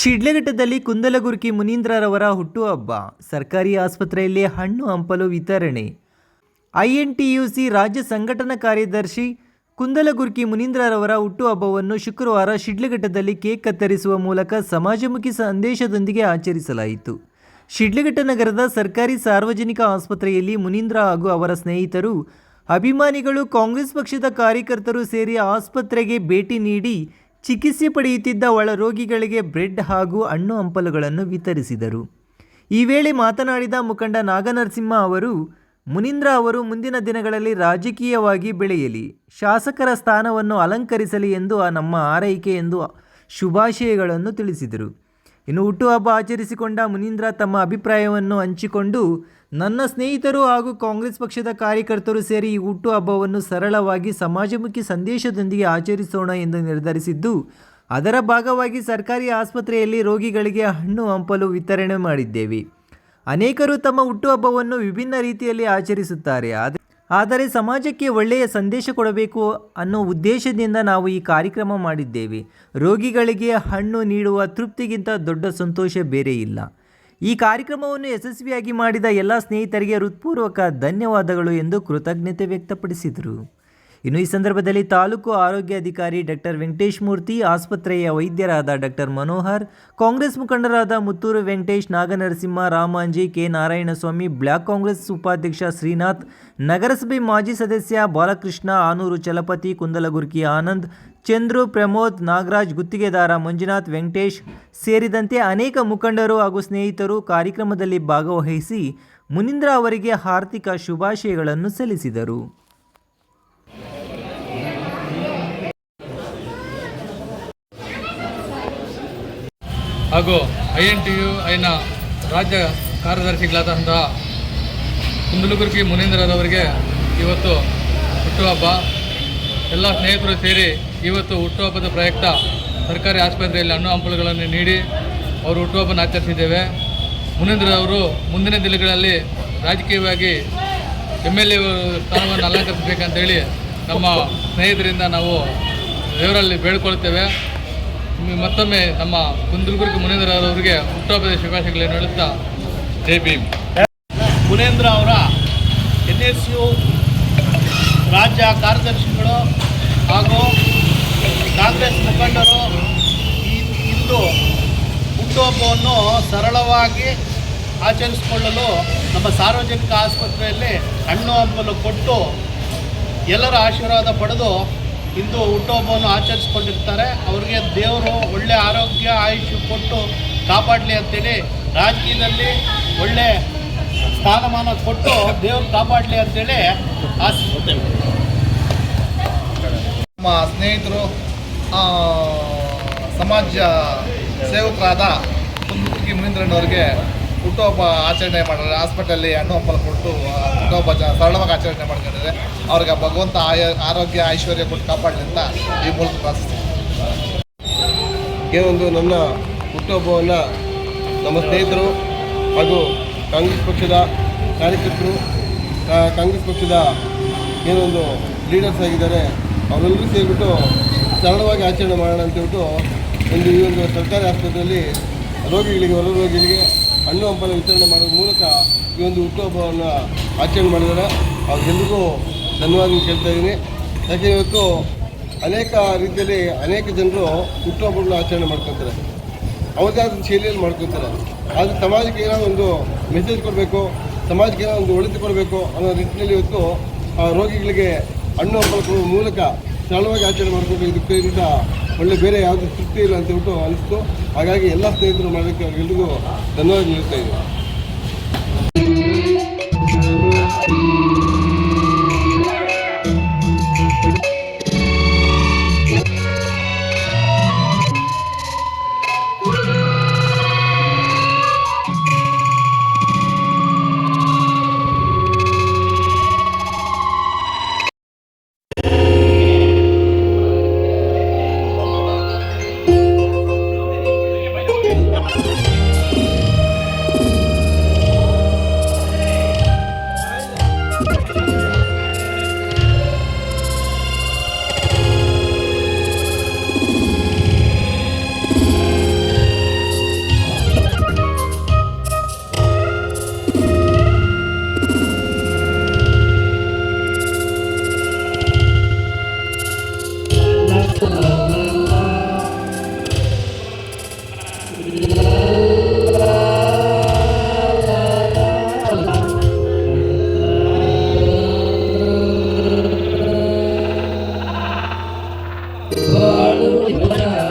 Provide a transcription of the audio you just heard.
ಶಿಡ್ಲಘಟ್ಟದಲ್ಲಿ ಕುಂದಲಗುರ್ಕಿ ಮುನೀಂದ್ರರವರ ಹುಟ್ಟುಹಬ್ಬ. ಸರ್ಕಾರಿ ಆಸ್ಪತ್ರೆಯಲ್ಲಿ ಹಣ್ಣು ಹಂಪಲು ವಿತರಣೆ. ಐಎನ್ಟಿಯುಸಿ ರಾಜ್ಯ ಸಂಘಟನಾ ಕಾರ್ಯದರ್ಶಿ ಕುಂದಲಗುರ್ಕಿ ಮುನೀಂದ್ರರವರ ಹುಟ್ಟುಹಬ್ಬವನ್ನು ಶುಕ್ರವಾರ ಶಿಡ್ಲಘಟ್ಟದಲ್ಲಿ ಕೇಕ್ ಕತ್ತರಿಸುವ ಮೂಲಕ ಸಮಾಜಮುಖಿ ಸಂದೇಶದೊಂದಿಗೆ ಆಚರಿಸಲಾಯಿತು. ಶಿಡ್ಲಘಟ್ಟ ನಗರದ ಸರ್ಕಾರಿ ಸಾರ್ವಜನಿಕ ಆಸ್ಪತ್ರೆಯಲ್ಲಿ ಮುನೀಂದ್ರ ಹಾಗೂ ಅವರ ಸ್ನೇಹಿತರು, ಅಭಿಮಾನಿಗಳು ಕಾಂಗ್ರೆಸ್ ಪಕ್ಷದ ಕಾರ್ಯಕರ್ತರು ಸೇರಿ ಆಸ್ಪತ್ರೆಗೆ ಭೇಟಿ ನೀಡಿ ಚಿಕಿತ್ಸೆ ಪಡೆಯುತ್ತಿದ್ದ ಒಳ ರೋಗಿಗಳಿಗೆ ಬ್ರೆಡ್ ಹಾಗೂ ಹಣ್ಣು ಹಂಪಲುಗಳನ್ನು ವಿತರಿಸಿದರು. ಈ ವೇಳೆ ಮಾತನಾಡಿದ ಮುಖಂಡ ನಾಗನರಸಿಂಹ ಅವರು, ಮುನೀಂದ್ರ ಅವರು ಮುಂದಿನ ದಿನಗಳಲ್ಲಿ ರಾಜಕೀಯವಾಗಿ ಬೆಳೆಯಲಿ, ಶಾಸಕರ ಸ್ಥಾನವನ್ನು ಅಲಂಕರಿಸಲಿ ಎಂದು ನಮ್ಮ ಆರೈಕೆ ಎಂದು ಶುಭಾಶಯಗಳನ್ನು ತಿಳಿಸಿದರು. ಇನ್ನು ಹುಟ್ಟುಹಬ್ಬ ಆಚರಿಸಿಕೊಂಡ ಮುನೀಂದ್ರ ತಮ್ಮ ಅಭಿಪ್ರಾಯವನ್ನು ಹಂಚಿಕೊಂಡು ನನ್ನ ಸ್ನೇಹಿತರು ಹಾಗೂ ಕಾಂಗ್ರೆಸ್ ಪಕ್ಷದ ಕಾರ್ಯಕರ್ತರು ಸೇರಿ ಈ ಹುಟ್ಟುಹಬ್ಬವನ್ನು ಸರಳವಾಗಿ ಸಮಾಜಮುಖಿ ಸಂದೇಶದೊಂದಿಗೆ ಆಚರಿಸೋಣ ಎಂದು ನಿರ್ಧರಿಸಿದ್ದು, ಅದರ ಭಾಗವಾಗಿ ಸರ್ಕಾರಿ ಆಸ್ಪತ್ರೆಯಲ್ಲಿ ರೋಗಿಗಳಿಗೆ ಹಣ್ಣು ಹಂಪಲು ವಿತರಣೆ ಮಾಡಿದ್ದೇವೆ. ಅನೇಕರು ತಮ್ಮ ಹುಟ್ಟುಹಬ್ಬವನ್ನು ವಿಭಿನ್ನ ರೀತಿಯಲ್ಲಿ ಆಚರಿಸುತ್ತಾರೆ. ಆದರೆ ಆದರೆ ಸಮಾಜಕ್ಕೆ ಒಳ್ಳೆಯ ಸಂದೇಶ ಕೊಡಬೇಕು ಅನ್ನೋ ಉದ್ದೇಶದಿಂದ ನಾವು ಈ ಕಾರ್ಯಕ್ರಮ ಮಾಡಿದ್ದೇವೆ. ರೋಗಿಗಳಿಗೆ ಹಣ್ಣು ನೀಡುವ ತೃಪ್ತಿಗಿಂತ ದೊಡ್ಡ ಸಂತೋಷ ಬೇರೆ ಇಲ್ಲ. ಈ ಕಾರ್ಯಕ್ರಮವನ್ನು ಯಶಸ್ವಿಯಾಗಿ ಮಾಡಿದ ಎಲ್ಲ ಸ್ನೇಹಿತರಿಗೆ ಹೃತ್ಪೂರ್ವಕ ಧನ್ಯವಾದಗಳು ಎಂದು ಕೃತಜ್ಞತೆ ವ್ಯಕ್ತಪಡಿಸಿದರು. ಇನ್ನು ಈ ಸಂದರ್ಭದಲ್ಲಿ ತಾಲೂಕು ಆರೋಗ್ಯ ಅಧಿಕಾರಿ ಡಾಕ್ಟರ್ ವೆಂಕಟೇಶ್ ಮೂರ್ತಿ, ಆಸ್ಪತ್ರೆಯ ವೈದ್ಯರಾದ ಡಾಕ್ಟರ್ ಮನೋಹರ್, ಕಾಂಗ್ರೆಸ್ ಮುಖಂಡರಾದ ಮುತ್ತೂರು ವೆಂಕಟೇಶ್, ನಾಗನರಸಿಂಹ, ರಾಮಾಂಜಿ, ಕೆ ನಾರಾಯಣಸ್ವಾಮಿ, ಬ್ಲಾಕ್ ಕಾಂಗ್ರೆಸ್ ಉಪಾಧ್ಯಕ್ಷ ಶ್ರೀನಾಥ್, ನಗರಸಭೆ ಮಾಜಿ ಸದಸ್ಯ ಬಾಲಕೃಷ್ಣ, ಆನೂರು ಚಲಪತಿ, ಕುಂದಲಗುರ್ಕಿ ಆನಂದ್, ಚಂದ್ರು ಪ್ರಮೋದ್, ನಾಗರಾಜ್, ಗುತ್ತಿಗೆದಾರ ಮಂಜುನಾಥ್, ವೆಂಕಟೇಶ್ ಸೇರಿದಂತೆ ಅನೇಕ ಮುಖಂಡರು ಹಾಗೂ ಸ್ನೇಹಿತರು ಕಾರ್ಯಕ್ರಮದಲ್ಲಿ ಭಾಗವಹಿಸಿ ಮುನೀಂದ್ರ ಅವರಿಗೆ ಆರ್ಥಿಕ ಶುಭಾಶಯಗಳನ್ನು ಸಲ್ಲಿಸಿದರು. ಹಾಗೂ ಐ ಎನ್ ಟಿ ಯು ಐನ ರಾಜ್ಯ ಕಾರ್ಯದರ್ಶಿಗಳಾದಂತಹ ಕುಂದಲುಗುರ್ಕಿ ಮುನೀಂದ್ರರವರಿಗೆ ಇವತ್ತು ಹುಟ್ಟುಹಬ್ಬ. ಎಲ್ಲ ಸ್ನೇಹಿತರು ಸೇರಿ ಇವತ್ತು ಹುಟ್ಟುಹಬ್ಬದ ಪ್ರಯುಕ್ತ ಸರ್ಕಾರಿ ಆಸ್ಪತ್ರೆಯಲ್ಲಿ ಹಣ್ಣು ಹಂಪಲುಗಳನ್ನು ನೀಡಿ ಅವರು ಹುಟ್ಟುಹಬ್ಬನ ಆಚರಿಸಿದ್ದೇವೆ. ಮುನೇಂದ್ರವರು ಮುಂದಿನ ದಿನಗಳಲ್ಲಿ ರಾಜಕೀಯವಾಗಿ ಎಂ ಎಲ್ ಎ ಸ್ಥಾನವನ್ನು ಅಲಂಕರಿಸಬೇಕಂತೇಳಿ ನಮ್ಮ ಸ್ನೇಹಿತರಿಂದ ನಾವು ದೇವರಲ್ಲಿ ಬೇಡ್ಕೊಳ್ತೇವೆ. ಮತ್ತೊಮ್ಮೆ ನಮ್ಮ ಕುಂದಲಗುರ್ಗಿ ಮುನೇಂದ್ರ ಅವರಿಗೆ ಹುಟ್ಟುಹಬ್ಬದ ಶುಭಾಶಯಗಳನ್ನು ಹೇಳುತ್ತಾ, ಜೈ ಭೀಮ್. ಮುನೇಂದ್ರ ಅವರ ಎನ್ ಎಸ್ ಯು ರಾಜ್ಯ ಕಾರ್ಯದರ್ಶಿಗಳು ಹಾಗೂ ಕಾಂಗ್ರೆಸ್ ಮುಖಂಡರು ಇಂದು ಹುಟ್ಟುಹಬ್ಬವನ್ನು ಸರಳವಾಗಿ ಆಚರಿಸಿಕೊಳ್ಳಲು ನಮ್ಮ ಸಾರ್ವಜನಿಕ ಆಸ್ಪತ್ರೆಯಲ್ಲಿ ಹಣ್ಣು ಹಂಪಲು ಕೊಟ್ಟು ಎಲ್ಲರ ಆಶೀರ್ವಾದ ಪಡೆದು ಇಂದು ಹುಟ್ಟುಹಬ್ಬವನ್ನು ಆಚರಿಸ್ಕೊಂಡಿರ್ತಾರೆ. ಅವ್ರಿಗೆ ದೇವರು ಒಳ್ಳೆ ಆರೋಗ್ಯ, ಆಯುಷ್ಯ ಕೊಟ್ಟು ಕಾಪಾಡಲಿ ಅಂತೇಳಿ ರಾಜಕೀಯದಲ್ಲಿ ಒಳ್ಳೆ ಸ್ಥಾನಮಾನ ಕೊಟ್ಟು ದೇವರು ಕಾಪಾಡಲಿ ಅಂತೇಳಿ ಆಶಿಸುತ್ತೇವೆ ನಮ್ಮ ಸ್ನೇಹಿತರು ಸಮಾಜ ಸೇವಕರಾದ ಕುಂದುಕಿ ಮುನೀಂದ್ರಣ್ಣವರಿಗೆ ಹುಟ್ಟುಹಬ್ಬ ಆಚರಣೆ ಮಾಡಿದ್ರೆ ಹಾಸ್ಪಿಟಲಲ್ಲಿ ಹಣ್ಣು ಹಂಪಲು ಕೊಟ್ಟು ಹುಟ್ಟುಹಬ್ಬ ಸರಳವಾಗಿ ಆಚರಣೆ ಮಾಡ್ಕೊಂಡಿದ್ದಾರೆ. ಅವ್ರಿಗೆ ಭಗವಂತ ಆಯ, ಆರೋಗ್ಯ, ಐಶ್ವರ್ಯ ಕೊಟ್ಟು ಕಾಪಾಡಲಿ ಅಂತ ಈ ಮೂಲಕ ಪ್ರಾರ್ಥಿಸ್ತೀನಿ. ಒಂದು ನನ್ನ ಹುಟ್ಟುಹಬ್ಬವನ್ನು ನಮ್ಮ ಸ್ನೇಹಿತರು ಹಾಗೂ ಕಾಂಗ್ರೆಸ್ ಪಕ್ಷದ ಕಾರ್ಯಕರ್ತರು ಕಾಂಗ್ರೆಸ್ ಪಕ್ಷದ ಏನೊಂದು ಲೀಡರ್ಸ್ ಆಗಿದ್ದಾರೆ, ಅವರೆಲ್ಲರೂ ಸೇರಿಬಿಟ್ಟು ಸರಳವಾಗಿ ಆಚರಣೆ ಮಾಡೋಣ ಅಂತೇಳ್ಬಿಟ್ಟು ಒಂದು ಈ ಒಂದು ಸರ್ಕಾರಿ ಆಸ್ಪತ್ರೆಯಲ್ಲಿ ರೋಗಿಗಳಿಗೆ ಹೊರ ರೋಗಿಗಳಿಗೆ ಹಣ್ಣು ಹಂಪಲು ವಿತರಣೆ ಮಾಡೋದ್ರ ಮೂಲಕ ಈ ಒಂದು ಹುಟ್ಟುಹಬ್ಬವನ್ನು ಆಚರಣೆ ಮಾಡಿದ್ದಾರೆ. ಅವ್ರಿಗೆಲ್ರಿಗೂ ಧನ್ಯವಾದ ಕೇಳ್ತಾ ಇದ್ದೀನಿ. ಯಾಕೆ ಇವತ್ತು ಅನೇಕ ರೀತಿಯಲ್ಲಿ ಅನೇಕ ಜನರು ಹುಟ್ಟುಹಬ್ಬಗಳನ್ನ ಆಚರಣೆ ಮಾಡ್ಕೊತಾರೆ ಅವರದೇ ಆದ ಶೈಲಿಯಲ್ಲಿ ಮಾಡ್ಕೊತಾರೆ ಆದರೆ ಸಮಾಜಕ್ಕೆ ಏನೋ ಒಂದು ಮೆಸೇಜ್ ಕೊಡಬೇಕು, ಸಮಾಜಕ್ಕೆ ಏನೋ ಒಂದು ಒಳಿತು ಕೊಡಬೇಕು ಅನ್ನೋ ರೀತಿಯಲ್ಲಿ ಇವತ್ತು ರೋಗಿಗಳಿಗೆ ಹಣ್ಣು ಹಂಪಲು ಮೂಲಕ ಸರಳವಾಗಿ ಆಚರಣೆ ಮಾಡಿಕೊಂಡು ಇದಕ್ಕಿಂತ ಒಳ್ಳೆ ಬೇರೆ ಯಾವುದೇ ತೃಪ್ತಿ ಇಲ್ಲ ಅಂತ ಹೇಳ್ಬಿಟ್ಟು ಅನಿಸ್ತು ಹಾಗಾಗಿ ಎಲ್ಲ ಸ್ನೇಹಿತರು ಮಾಡೋಕ್ಕೆ ಅವ್ರಿಗೆಲ್ರಿಗೂ ಧನ್ಯವಾದ ನೀಡ್ತಾ ಇದ್ದೀನಿ. あ!